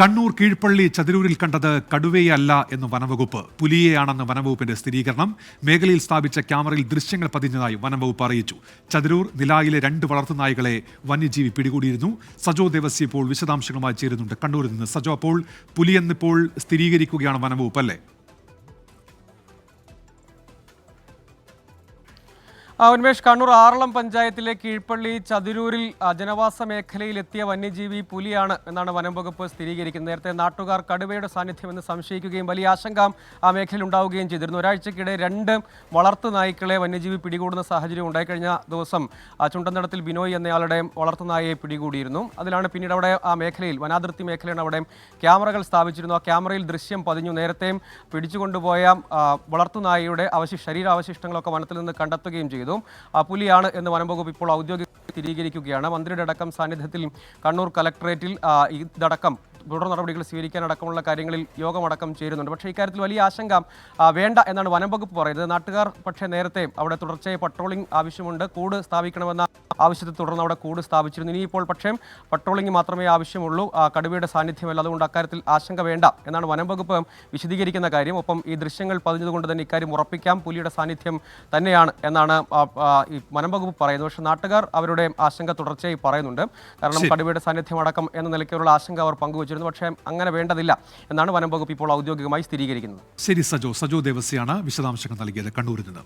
കണ്ണൂർ കീഴ്പള്ളി ചതിരൂരിൽ കണ്ടത് കടുവയല്ല എന്ന് വനംവകുപ്പ്. പുലിയെയാണെന്ന് വനംവകുപ്പിന്റെ സ്ഥിരീകരണം. മേഖലയിൽ സ്ഥാപിച്ച ക്യാമറയിൽ ദൃശ്യങ്ങൾ പതിഞ്ഞതായി വനംവകുപ്പ് അറിയിച്ചു. ചതിരൂർ നിലായിലെ രണ്ട് വളർത്തുനായ്കളെ വന്യജീവി പിടികൂടിയിരുന്നു. സജോ ദേവസ്യ ഇപ്പോൾ വിശദാംശങ്ങളുമായി ചേരുന്നുണ്ട്. കണ്ണൂരിൽ നിന്ന് സജോ അപ്പോൾ പുലിയെന്നിപ്പോൾ സ്ഥിരീകരിക്കുകയാണ് വനംവകുപ്പ് അല്ലേ? ഉന്മേഷ് കണ്ണൂർ ആറളം പഞ്ചായത്തിലെ കീഴ്പള്ളി ചതിരൂരിൽ ജനവാസ മേഖലയിൽ എത്തിയ വന്യജീവി പുലിയാണ് എന്നാണ് വനം വകുപ്പ് സ്ഥിരീകരിക്കുന്നത്. നേരത്തെ നാട്ടുകാർ കടുവയുടെ സാന്നിധ്യമെന്ന് സംശയിക്കുകയും വലിയ ആശങ്ക ആ മേഖലയിൽ ഉണ്ടാവുകയും ചെയ്തിരുന്നു. ഒരാഴ്ചക്കിടെ രണ്ട് വളർത്തു നായ്ക്കളെ വന്യജീവി പിടികൂടുന്ന സാഹചര്യം ഉണ്ടായിക്കഴിഞ്ഞ ദിവസം ആ, ചുണ്ടന്തടത്തിൽ ബിനോയ് എന്നയാളുടെ വളർത്തു നായയെ പിടികൂടിയിരുന്നു. അതിലാണ് പിന്നീട് അവിടെ ആ മേഖലയിൽ വനാതിർത്തി മേഖലയാണ് അവിടെ ക്യാമറകൾ സ്ഥാപിച്ചിരുന്നു ആ ക്യാമറയിൽ ദൃശ്യം പതിഞ്ഞു. നേരത്തെയും പിടിച്ചുകൊണ്ടുപോയ വളർത്തു നായയുടെ അവശി ശരീരാവശിഷ്ടങ്ങളൊക്കെ വനത്തിൽ നിന്ന് കണ്ടെത്തുകയും ചെയ്തു. ആ പുലിയാണ് എന്ന് വനം വകുപ്പ് ഇപ്പോൾ ഔദ്യോഗിക സ്ഥിരീകരിക്കുകയാണ്. മന്ത്രിയുടെ അടക്കം സാന്നിധ്യത്തിൽ കണ്ണൂർ കലക്ടറേറ്റിൽ ഇതടക്കം തുടർ നടപടികൾ സ്വീകരിക്കാനടക്കമുള്ള കാര്യങ്ങളിൽ യോഗമടക്കം ചേരുന്നുണ്ട്. പക്ഷേ ഇക്കാര്യത്തിൽ വലിയ ആശങ്ക വേണ്ട എന്നാണ് വനം വകുപ്പ് പറയുന്നത്. നാട്ടുകാർ പക്ഷേ നേരത്തെ അവിടെ തുടർച്ചയായി പട്രോളിംഗ് ആവശ്യമുണ്ട്. കൂട് സ്ഥാപിക്കണമെന്ന ആവശ്യത്തെ തുടർന്ന് അവിടെ കൂട് സ്ഥാപിച്ചിരുന്നു. ഇനിയിപ്പോൾ പക്ഷേ പട്രോളിംഗ് മാത്രമേ ആവശ്യമുള്ളൂ. കടുവയുടെ സാന്നിധ്യമല്ല. അതുകൊണ്ട് അക്കാര്യത്തിൽ ആശങ്ക വേണ്ട എന്നാണ് വനം വകുപ്പ് വിശദീകരിക്കുന്ന കാര്യം. ഒപ്പം ഈ ദൃശ്യങ്ങൾ പതിഞ്ഞതുകൊണ്ട് തന്നെ ഇക്കാര്യം ഉറപ്പിക്കാം. പുലിയുടെ സാന്നിധ്യം തന്നെയാണ് എന്നാണ് ഈ വനം വകുപ്പ് പറയുന്നത്. പക്ഷേ നാട്ടുകാർ അവരുടെ ആശങ്ക തുടർച്ചയായി പറയുന്നുണ്ട്. കാരണം കടുവയുടെ സാന്നിധ്യം അടക്കം എന്ന നിലയ്ക്കുള്ള ആശങ്ക അവർ പങ്കുവച്ചിരുന്നു. പക്ഷേ അങ്ങനെ വേണ്ടതില്ല എന്നാണ് വനം വകുപ്പ് ഇപ്പോൾ ഔദ്യോഗികമായി സ്ഥിരീകരിക്കുന്നത്. ശരി സജോ. സജോ ദേവസ്യാണ് വിശദാംശങ്ങൾ നൽകിയത് കണ്ണൂരിൽ നിന്ന്.